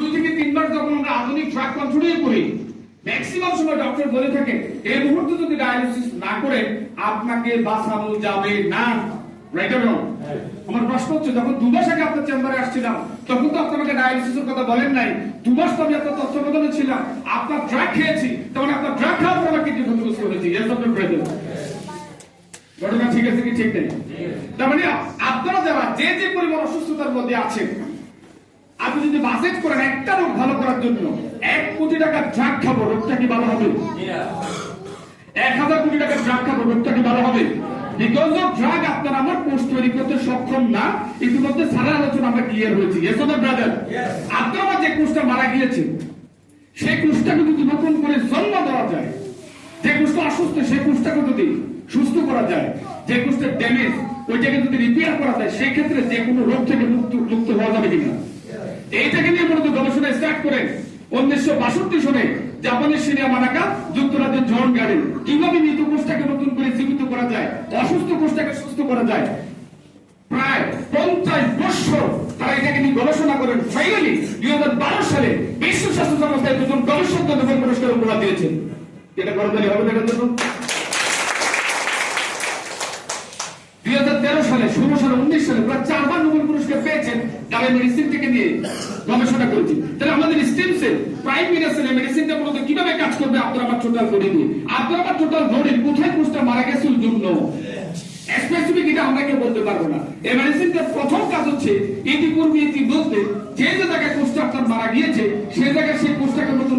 দুই থেকে তিনবার যখন আমরা আধুনিক ট্রাক কন্ট্রোলিং করি ম্যাক্সিমাম সময় ডক্টর বলে থাকে এই মুহূর্তে যদি ডায়ালিসিস না করে আপনাকে বাঁচানো যাবে না। রাইট অর আমার প্রশ্ন হচ্ছে যখন দু মাস আগে আপনার চেম্বারে আসছিলাম তখন তো আপনি আমাকে ডায়ালিসিসের কথা বলেন নাই। দু মাস তো আমি আপনার তত্ত্বাবধানে ছিলাম। আপনার ড্রাগ খেয়েছি তখন আপনার ড্রাগ খাওয়ার পর আমার কিডনি ক্ষতিগ্রস্ত করেছি। ডক্টর প্রেজেন্ট ঘটনা ঠিক আছে কি ঠিক নেই? তার মানে আপনারা যারা যে যে পরিমাণ অসুস্থতার মধ্যে আছেন আপনি যদি বাজেট করেন একটা রোগ ভালো করার জন্য, এক কোটি টাকা ড্রাগ খাব, রোগটা কি ভালো হবে? এক হাজার কোটি টাকা ড্রাগ খাব, রোগটা কি ভালো হবে? বিকজ অফ ড্রাগ আমার পোস্ট তৈরি করতে সক্ষম না। ইতিমধ্যে সারা আলোচনা আমরা ক্লিয়ার হয়েছি। এস ব্রাদার আপনার আমার যে কোষটা মারা গিয়েছে, সেই নতুন করে জন্ম দেওয়া যায়, যে কোষটা অসুস্থ, সেই কোষটাকে যদি সুস্থ করা যায়, যে কোষটা ড্যামেজ ওইটাকে যদি রিপেয়ার করা যায়, সেই ক্ষেত্রে যে কোনো রোগ থেকে মুক্ত মুক্ত হওয়া যাবে কিনা? এইটাকে নিয়ে মূলত গবেষণা স্টার্ট করেন উনিশশো বাষট্টি সনে জাপানের সিরিয়া মানাকা যুক্তরাজ্যের জন গার্ডেন কীভাবে মৃত কোষটাকে নতুন করে জীবিত করা যায়, অসুস্থ কোষটাকে সুস্থ করা যায়। প্রায় পঞ্চাশ বছর তারা এটাকে নিয়ে গবেষণা করেন। ফাইনালি দুই হাজার বারো সালে বিশ্ব স্বাস্থ্য সংস্থায় দুজন গবেষকদের নোবেল পুরস্কার উপহার দিয়েছেন। এটা করদারি হবে না জন্য দুই হাজার তেরো সালে ষোলো সালে উনিশ সালে প্রায় চারবার নোবেল পুরস্কার পেয়েছেন তারা মেডিসিন থেকে নিয়ে গবেষণা করেছেন তাহলে আমাদের স্টেমসে প্রাইম মেডিসিনে মেডিসিনটা মূলত কীভাবে কাজ করবে? আপনার আমার টোটাল বডি নিয়ে আপনার আমার টোটাল বডি কোথায় কোষটা মারা গেছে জন্য? স্পেসিফিক এটা আমরা কেউ বলতে পারব না। এই মেডিসিনটার প্রথম কাজ হচ্ছে ইতিপূর্বে ইতি বলতে যে যে জায়গায় কোষটা আপনার মারা গিয়েছে, সেই জায়গায় সেই কোষটাকে নতুন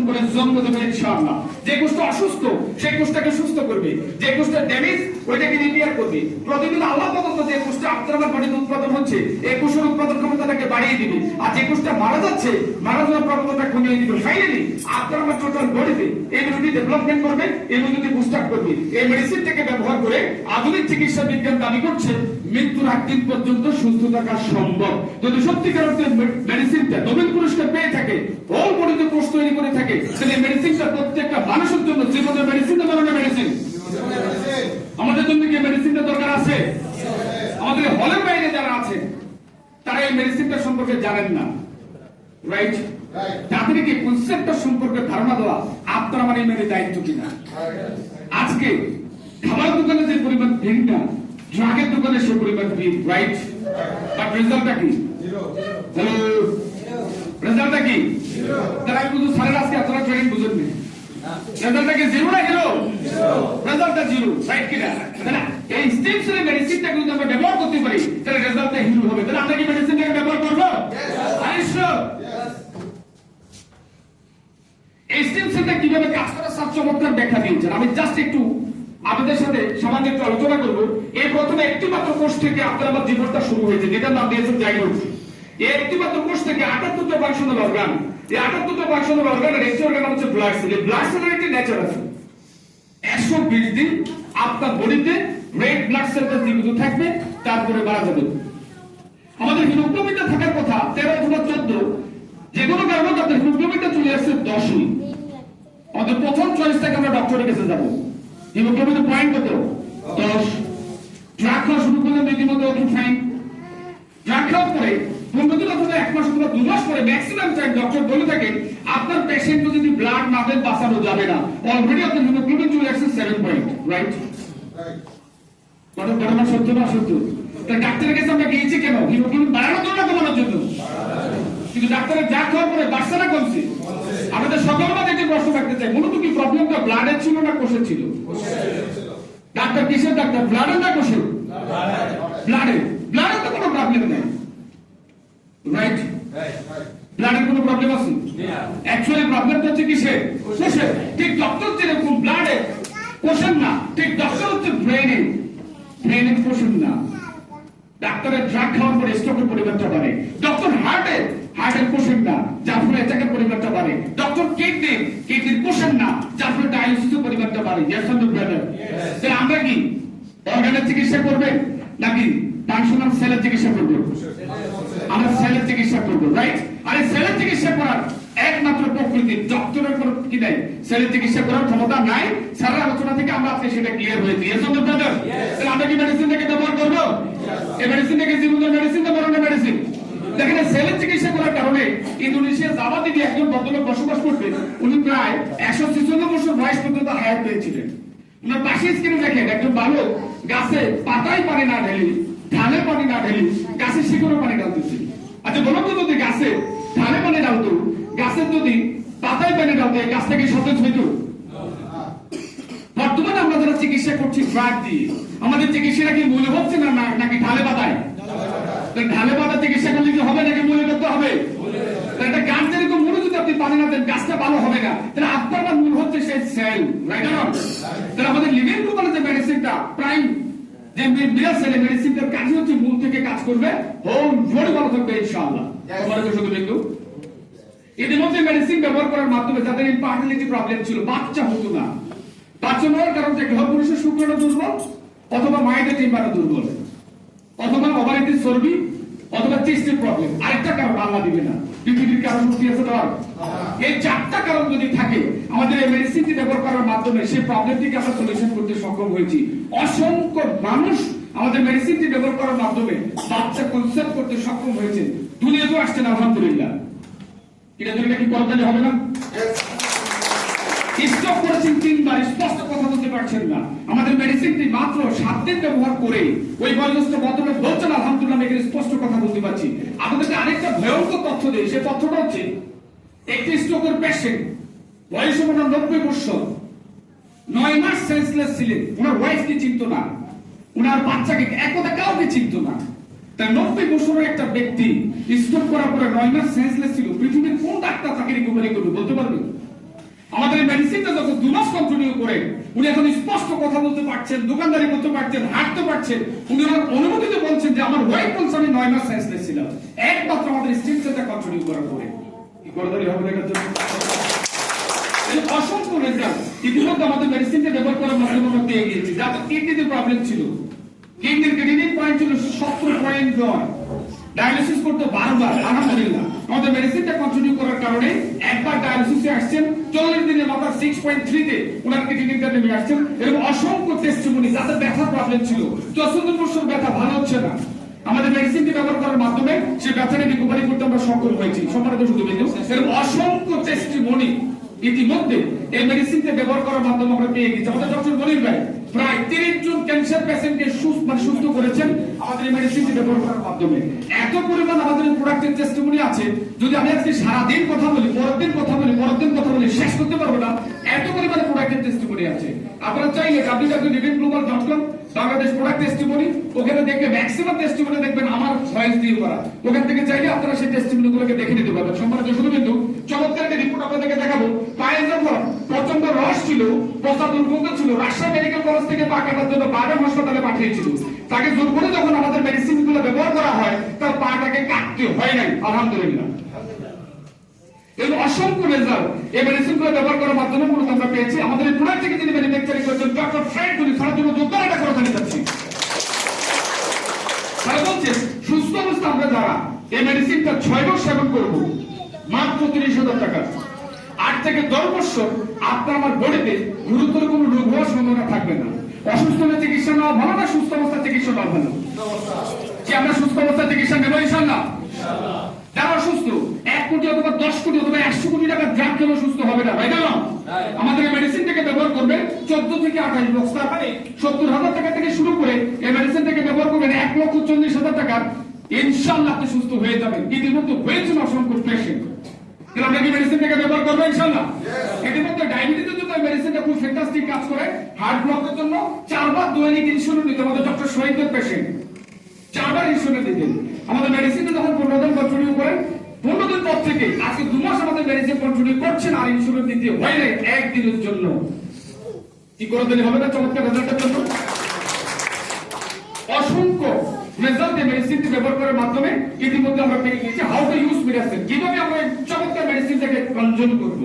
ব্যবহার করে আধুনিক চিকিৎসা বিজ্ঞান দাবি করছে, মৃত্যুর আগ দিন পর্যন্ত সুস্থ থাকা সম্ভব। যদি সত্যিকার অর্থে মেডিসিনটা নোবেল পুরস্কার পেয়ে থাকে অল বডিতে কোষ তৈরি করে থাকে তাহলে মেডিসিনটা প্রত্যেকটা মানুষের জন্য জীবনের মেডিসিন না ধরনের মেডিসিন আমাদের জন্য কি মেডিসিনটা দরকার আছে? আমাদের হলের বাইরে যারা আছে তারা এই মেডিসিনটা সম্পর্কে জানেন না। রাইট তাদেরকে কনসেপ্টটা সম্পর্কে ধারণা দেওয়া আপনার আমার এই দায়িত্ব কিনা? আজকে খাবার দোকানে যে পরিমাণ ভিড় না ড্রাগের দোকানে সে পরিমাণ ভিড় রাইট বাট রেজাল্টটা কি? হ্যালো রেজাল্টটা কি? তারা আমি বুঝু সারের আজকে আপনারা ট্রেনিং বুঝেননি রেজাল্টটা কি জিরো না হিরো? রেজাল্টটা জিরো রাইট কিনা? তাহলে এই স্টেম সেলের মেডিসিনটা যদি আমরা ব্যবহার করতে পারি, তাহলে রেজাল্টটা হিরো হবে। তাহলে আমরা কি মেডিসিনটাকে ব্যবহার করব? এই স্টেপসেলটা কীভাবে কাজ করে সব চমৎকার ব্যাখ্যা দিয়েছেন। আমি জাস্ট একটু আপনাদের সাথে সামান্য একটু আলোচনা করব। এই প্রথমে একটি মাত্র কোষ থেকে আপনার আমার জীবনটা শুরু হয়েছে, যেটার নাম দিয়েছেন জাইনোস এই একটি চোদ্দ, যে কোনো কারণে চলে আসছে দশই। আমাদের প্রথম চয়েস থেকে আমরা ডক্টরের কাছে যাব। হিমোগ্লোবিনের পয়েন্ট কত? দশ। ড্রাগ খাওয়া শুরু করলেন রীতিমতো ফাইন কিন্তু ডাক্তারের যা খাওয়ার পরে বাড়ছে না কমছে? আমাদের সকল থাকতে চাই, মূলত কি প্রবলেমটা ব্লাডের ছিল না কোষের ছিল? ডাক্তার, কিসের ডাক্তার? ব্লাডের না কোষের? ব্লাডের ব্লাডের তো কোনো প্রবলেম নেই রাইট ব্লাডের কোনো প্রবলেম আছে অ্যাকচুয়ালি প্রবলেমটা হচ্ছে কিসের? কোষের ঠিক ডক্টর যেরকম ব্লাডে কোষের না ঠিক ডক্টর হচ্ছে ব্রেনে ব্রেনের কোষের না। ডাক্তারের ড্রাগ খাওয়ার পরে স্ট্রোকের পরিমাণটা বাড়ে ডক্টর হার্টে হার্টের কোষের না যার ফলে অ্যাটাকের পরিমাণটা বাড়ে ডক্টর কিডনি কিডনির কোষের না যার ফলে ডায়ালিসিসের পরিমাণটা বাড়ে ইয়েস অন ব্রাদার তাহলে আমরা কি অর্গানের চিকিৎসা করবে নাকি ফাংশনাল সেলের চিকিৎসা করবে? আমরা সেলের চিকিৎসা করব রাইট আর সেলের চিকিৎসা করার প্রকৃতি ডক্টরের কোনো কি নাই সেলের চিকিৎসা করার ক্ষমতা নাই সারা আলোচনা থেকে আমরা আজকে সেটা ক্লিয়ার হয়েছি ইয়েস অন ব্রাদার তাহলে আমরা কি মেডিসিনটাকে ব্যবহার করব? এই মেডিসিনটাকে জীবনের মেডিসিন না মরণের মেডিসিন দেখেন সেলের চিকিৎসা করার কারণে ইন্দোনেশিয়া জাভা দ্বীপে একজন ভদ্রলোক বসবাস করতেন উনি প্রায় একশো ছেচল্লিশ বছর বয়স পর্যন্ত হায়াত পেয়েছিলেন। উনার পাশে স্ক্রিনে দেখেন একজন বালক গাছে পাতায় পানি না ঢেলি ধানে পানি না ঢেলি গাছের শিকড়ে পানি ঢালতেছে। আচ্ছা বলুন তো যদি গাছে ধানে পানি ঢালতো গাছের যদি পাতায় পানি ঢালতে গাছ থেকে সতেজ হইতো বর্তমানে আমরা যারা চিকিৎসা করছি ড্রাগ দিয়ে আমাদের চিকিৎসাটা কি মূল্য হচ্ছে না নাকি ঢালে পাতায় ঢালে পাতা চিকিৎসা করলে কি হবে নাকি মূল্য করতে হবে? একটা গাছ যেরকম মূল্য যদি আপনি পানি না দেন গাছটা ভালো হবে না। তাহলে আপনার বা মূল হচ্ছে সেই সেল রাইট তাহলে আমাদের লিভিং গ্লুকোজ যে মেডিসিনটা প্রাইম যে মিরাল সেলে মেডিসিনটার কাজ হচ্ছে মূল থেকে কাজ করবে। হোম বডি ভালো থাকবে ইনশাআল্লাহ। তোমার শুধু বিন্দু? ইতিমধ্যে মেডিসিন ব্যবহার করার মাধ্যমে যাদের ইনফার্টিলিটি প্রবলেম ছিল। বাচ্চা হতো না। বাচ্চা হওয়ার কারণ যে ঘর পুরুষের শুক্রাণু দুর্বল অথবা মায়েদের টিম্বারও দুর্বল। অথবা ওভারিটির চর্বি অথবা চেস্টের প্রবলেম আরেকটা কারণ আল্লাহ দিবে না। পৃথিবীর কারণ কি আছে তোমার এই চারটা কারণ যদি থাকে, আমাদের এই মেডিসিনটি ব্যবহার করার মাধ্যমে সেই প্রবলেমটিকে আমরা সলিউশন করতে সক্ষম হয়েছি। অসংখ্য মানুষ আমাদের মেডিসিনটি ব্যবহার করার মাধ্যমে বাচ্চা কনসেপ্ট করতে সক্ষম হয়েছে। দুনিয়াতেও আসছেন আলহামদুলিল্লাহ। এটা যদি কি করতে হবে না? স্টপ করেছেন তিনবার স্পষ্ট কথা বলতে পারছেন না। আমাদের মেডিসিনটি মাত্র সাত দিন ব্যবহার করে ওই বয়োজ্যেষ্ঠ ভদ্রলোক বলছেন আলহামদুলিল্লাহ আমি এখানে স্পষ্ট কথা বলতে পারছি। আপনাদেরকে আরেকটা ভয়ঙ্কর তথ্য দিই সে তথ্যটা হচ্ছে একটি স্ট্রোকের পেশেন্ট বয়স ওনার নব্বই বছর নয় মাস সেন্সলেস ছিলেন। ওনার ওয়াইফকে চিনত না। ওনার বাচ্চাকে এক কথা কাউকে চিনত না। নব্বই বছরের একটা ব্যক্তি করার পরে নয় মাস সেন্সলেস ছিল। পৃথিবীর কোন ডাক্তার তাকে রিকভারি করবে, বলতে পারবেন আমাদের মেডিসিনটা যখন দু মাস কন্টিনিউ করে, উনি এখন স্পষ্ট কথা বলতে পারছেন, দোকানদারি করতে পারছেন, হাঁটতে পারছেন। উনি ওনার অনুমতিতে বলছেন যে আমার ওয়াইফ বলছে আমি নয় মাস সেন্সলেস ছিলাম। একমাত্র আমাদের কন্টিনিউ করার পরে। কি হবে জন্য? অসংখ্য রেজাল্ট ইতিমধ্যে আমাদের মেডিসিনটা করার মাধ্যমে আমরা পেয়ে গিয়েছি। যাদের কিডনিতে প্রবলেম ছিল। কিডনির ক্রিটিনিন পয়েন্ট ছিল সত্তর পয়েন্ট ডায়ালিসিস করতে বারবার আলহামদুলিল্লাহ আমাদের মেডিসিনটা কন্টিনিউ করার কারণে একবার ডায়ালিসিসে আসছেন, চল্লিশ দিনের মাথার সিক্স পয়েন্ট থ্রিতে ওনার কিডনিটা নেমে আসছেন। এবং অসংখ্য টেস্টিমনি যাদের ব্যথা প্রবলেম ছিল। চৌষট্টি বছর ব্যথা ভালো হচ্ছে না। আমাদের মেডিসিনটি ব্যবহার করার মাধ্যমে সে ব্যথাটা রিকভারি করতে আমরা সক্ষম হয়েছি। সম্মানিত শুধু বিন্দু এরকম অসংখ্য টেস্টিমনি ইতিমধ্যে এই মেডিসিনটা ব্যবহার করার মাধ্যমে আমরা পেয়ে গেছি। আমাদের ডক্টর মনির ভাই প্রায় তিরিশ জন ক্যান্সার পেশেন্টকে সুস্থ মানে সুস্থ করেছেন আমাদের এই মেডিসিনটি ব্যবহার করার মাধ্যমে। এত পরিমাণ আমাদের প্রোডাক্টের টেস্টিমনি আছে, যদি আমি আজকে সারা দিন কথা বলি পরের দিন কথা বলি পরের দিন কথা বলি, শেষ করতে পারব না, এত পরিমাণে প্রোডাক্টের টেস্টিমনি আছে। আপনারা চাইলে www.livingglobal.com বাংলাদেশ প্রোডাক্ট টেস্টিমনি ওখানে দেখবে ম্যাক্সিমাম টেস্টিমনি দেখবেন আমার ভয়েস দিয়ে করা। ওখান থেকে চাইলে আপনারা সেই টেস্টিমনি গুলোকে দেখে নিতে পারবেন। সম্মানিত শুধু কিন্তু চমৎকার একটা রিপোর্ট আপনাদেরকে দেখাবো। পায়ে ছিল, প্রস্তাব দুর্গন্ধ ছিল। রাজশাহী মেডিকেল কলেজ থেকে পা কাটার জন্য বারো হাসপাতালে পাঠিয়েছিল। তাকে জোর করে যখন আমাদের মেডিসিনগুলো ব্যবহার করা হয়, তার পাটাকে কাটতে হয় নাই, আলহামদুলিল্লাহ। অসংখ্য রেজাল্ট এই মেডিসিনগুলো ব্যবহার করার মাধ্যমে মূলত আমরা পেয়েছি। আমাদের এই থেকে যিনি ম্যানুফ্যাকচারিং করেছেন ডক্টর ফ্রেড গুলি তার জন্য এটা করে সুস্থ অবস্থা আমরা যারা এই মেডিসিনটা ছয় মাস সেবন করব, মাত্র তিরিশ হাজার টাকা। থেকে দশ বছর আপনার আমার বডিতে গুরুতর কোনো রোগ হওয়ার সম্ভাবনা থাকবে না। অসুস্থ হলে চিকিৎসা নেওয়া ভালো না, সুস্থ অবস্থা চিকিৎসা নেওয়া ভালো। কি আমরা সুস্থ অবস্থা চিকিৎসা নেব ইনশাল্লাহ যারা অসুস্থ, এক কোটি অথবা দশ কোটি অথবা একশো কোটি টাকা সুস্থ হবে না ভাই আমাদের এই মেডিসিনটাকে ব্যবহার করবে চোদ্দ থেকে আঠাশ সত্তর হাজার টাকা থেকে শুরু করে এই মেডিসিনটাকে ব্যবহার করবেন এক লক্ষ চল্লিশ হাজার টাকার। ইনশাল্লাহ সুস্থ হয়ে যাবেন। ইতিমধ্যে হয়েছেন অসংখ্য পেশেন্ট কিন্তু আমরা কি মেডিসিনটাকে ব্যবহার করব ইনশাল্লাহ ইতিমধ্যে ডায়াবেটিসের জন্য মেডিসিনটা খুব ফ্যান্টাস্টিক কাজ করে। হার্ট ব্লকের জন্য চারবার দৈনিক ইনসুলিন নিতে আমাদের ডক্টর শহীদের পেশেন্ট চারবার ইনসুলিন দিতেন আমাদের মেডিসিনটা যখন পনেরো দিন কন্টিনিউ করেন পনেরো দিন পর থেকে আজকে দু মাস আমাদের মেডিসিন কন্টিনিউ করছেন আর ইনসুলিন দিতে হয় নাই একদিনের জন্য। কি করে দিলে হবে না? চমৎকার রেজাল্টের জন্য অসংখ্য মেডিসিনটি ব্যবহার করার মাধ্যমে ইতিমধ্যে আমরা পেয়ে গিয়েছি হাউ টু ইউজ মেডিসিন কীভাবে আমরা চমৎকার মেডিসিনটাকে কনজিউম করব?